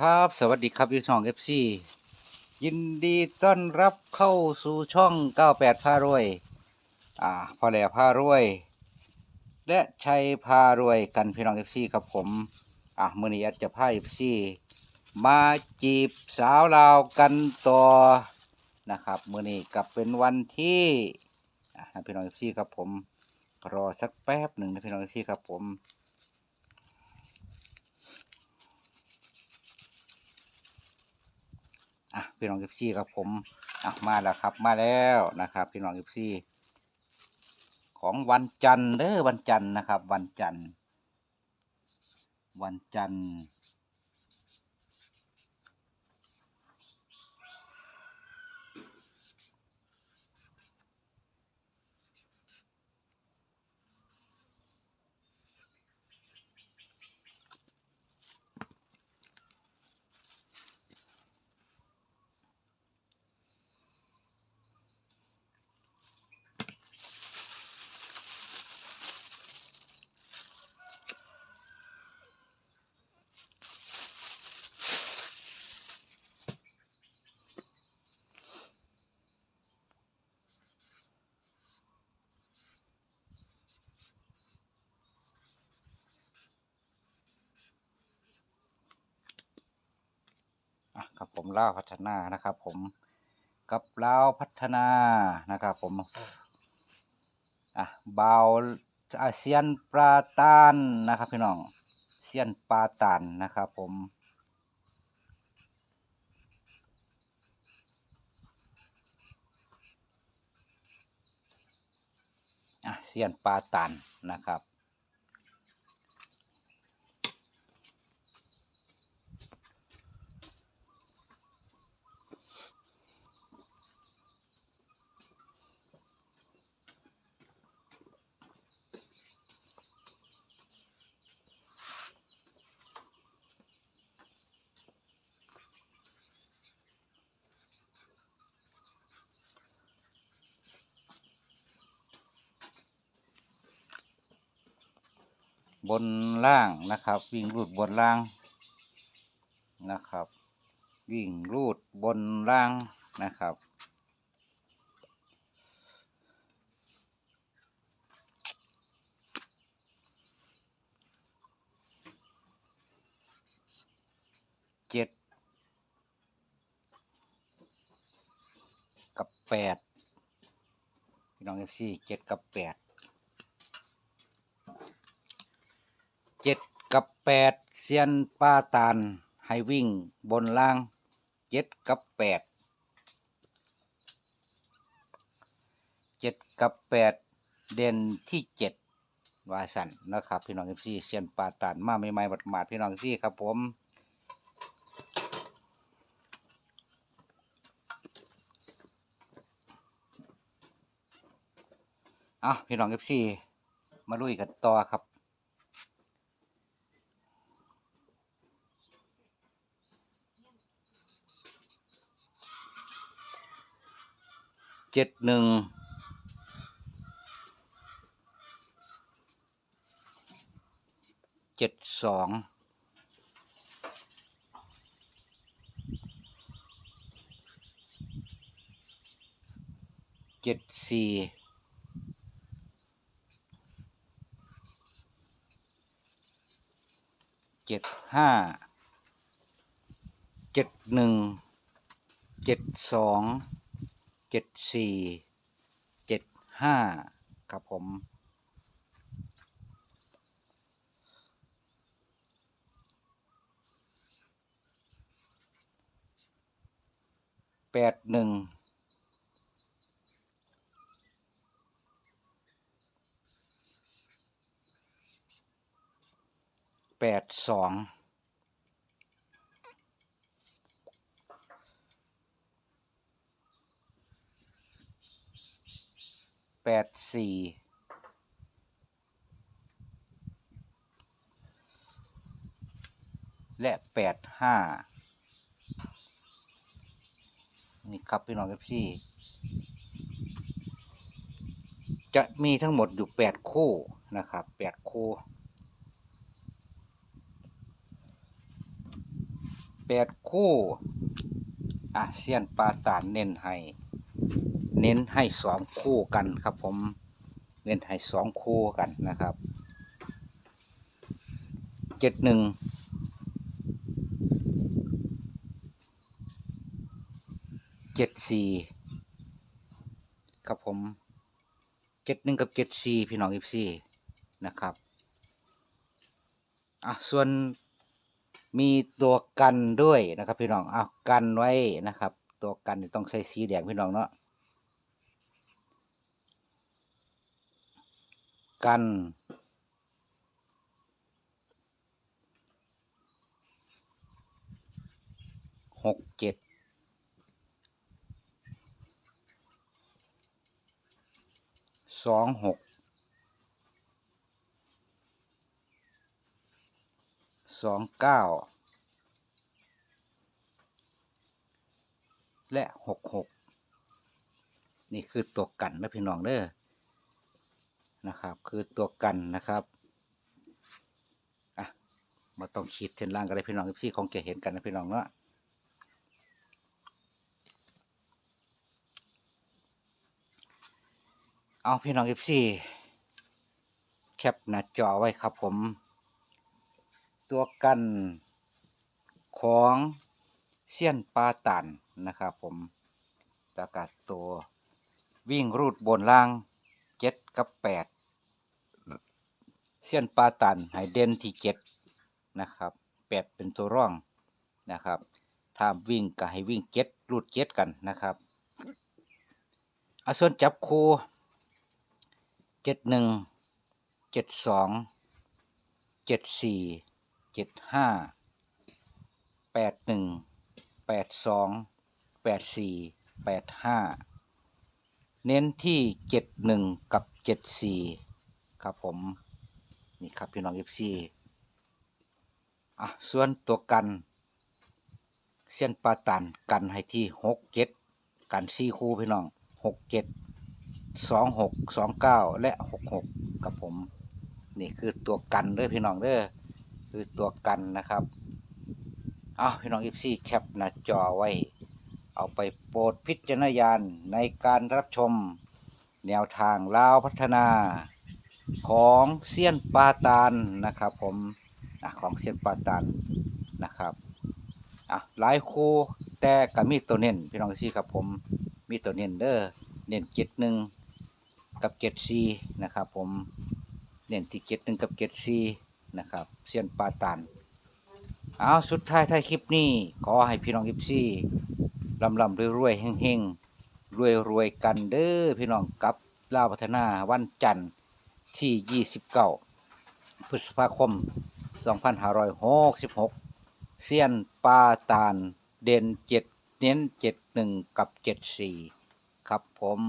ครับสวัสดีครับพี่ช่องเอฟซียินดีต้อนรับเข้าสู่ช่อง 98พารวย อ่าพอแหล่พารวย และชัยพารวยกันพี่น้องเอฟซีครับผม อะมือนี้จะพาเอฟซีมาจีบสาวลาวกันต่อนะครับมือนี้กลับเป็นวันที่อะพี่น้องเอฟซีครับผมรอสักแป๊บหนึ่งนะพี่น้องเอฟซีครับผม อะพี่น้องเอฟซีครับผมอะมาแล้วครับมาแล้วนะครับ พี่น้องเอฟซีของวันจันทร์เด้อวันจันทร์นะครับ วันจันทร์วันจันทร์ อะครับ ผมเล่าวพัฒนานะครับ ผมกับเล่าวพัฒนานะครับ ผมอะบาวอาเซียนปลาตานนะครับ พี่น้องเซียนปลาตานนะครับ ผมอะเซียนปลาตันนะครับ บนล่างนะครับ วิ่งรูดบนล่างนะครับ วิ่งรูดบนล่างนะครับเจ็ดกับแปดพี่น้องเอฟซีเจ็ดกับแปด เจ็ด กับแปดเซียนป้าตานให้วิ่งบนล่างเจ็ดกับแปดเจ็ดกับแปดเด่นที่เจ็ดวาสันนะครับ พี่น้องเอฟซีเซียนป้าตานมาใหม่ๆบัดมาดๆพี่น้องเอฟซีครับผม อะพี่น้องเอฟซีมาลุยกันต่อครับ เจ็ดหนึ่งเจ็ดสองเจ็ดสี่เจ็ดห้าเจ็ดหนึ่งเจ็ดสอง เจ็ดสี่เจ็ดห้าครับผม แปดหนึ่งแปดสอง แปดสี่และแปดห้านี่ครับพี่น้องเอฟซีจะมีทั้งหมดอยู่แปดคู่นะครับแปดคู่แปดคู่อะเซียนปาตานเน้นให้ เน้นให้สองคู่กันครับ ผมเน้นให้สองคู่กันนะครับเจ็ดหนึ่งเจ็ดสี่ครับผมเจ็ดหนึ่งกับเจ็ดสี่พี่น้องอีฟซี่นะครับอะส่วนมีตัวกันด้วยนะครับ พี่น้องอะกันไว้นะครับ ตัวกันต้องใส่สีแดงพี่น้องเนาะ กัน หกเจ็ด สองหก สองเก้า และหกหก นี่คือตัวกันนะพี่น้องเด้อ นะครับ คือตัวกันนะครับอะมาต้องขีดเส้นล่างกันเลยพี่น้องที่คงจะเห็นกันนะพี่น้องเนาะเอาพี่น้องเอฟซีแคปหน้าจอไว้ครับผม ตัวกันของเซียนปลาตันนะครับผมประกาศตัววิ่งรูดบนล่างเจ็ดกับแปด เส้นปลาตันให้เด่นที่เจ็ดนะครับแปดเป็นตัวร่องนะครับถ้าวิ่งก็ให้วิ่งเจ็ดรูดเจ็ดกันนะครับเอาส่วนจับคู่เจ็ดหนึ่งเจ็ดสองเจ็ดสี่เจ็ดห้าแปดหนึ่งแปดสองแปดสี่แปดห้าเน้นที่เจ็ดหนึ่งกับเจ็ดสี่ครับผม นี่ครับพี่น้องเอฟซีอะส่วนตัวกันเส้นปลาตันกันให้ที่หกเจ็ดกันสี่คู่พี่น้องหกเจ็ดสองหกสองเก้าและหกหกครับผม นี่คือตัวกันเด้อพี่น้องเด้อคือตัวกันนะครับอ้าวพี่น้องเอฟซีแคปหน้าจอไว้ เอาไปโปรดพิจารณญาณในการรับชม แนวทางลาวพัฒนา ของเซียนปาตานนะครับผมนะของเซียนปาตานนะครับอะหลายคู่แต่ก็มีตัวเน้นพี่น้องซี่ครับผมมีตัวเน้นเด้อเน้นเจ็ดหนึ่งกับเจ็ดซีนะครับผมเน้นที่เจ็ดหนึ่งกับเจ็ดซีนะครับเซียนปาตานเอาสุดท้ายท้ายคลิปนี้ ขอให้พี่น้องอิฟซี่ลำลำรวยรวยๆเฮงเฮงรวยรวยๆกันเด้อพี่น้องกับลาวพัฒนาวันจันทร์ ที่ 29 พฤษภาคม 2566 เซียนปาตานเด่นเจ็ดเน้นเจ็ดหนึ่งกับเจ็ดสี่ครับผม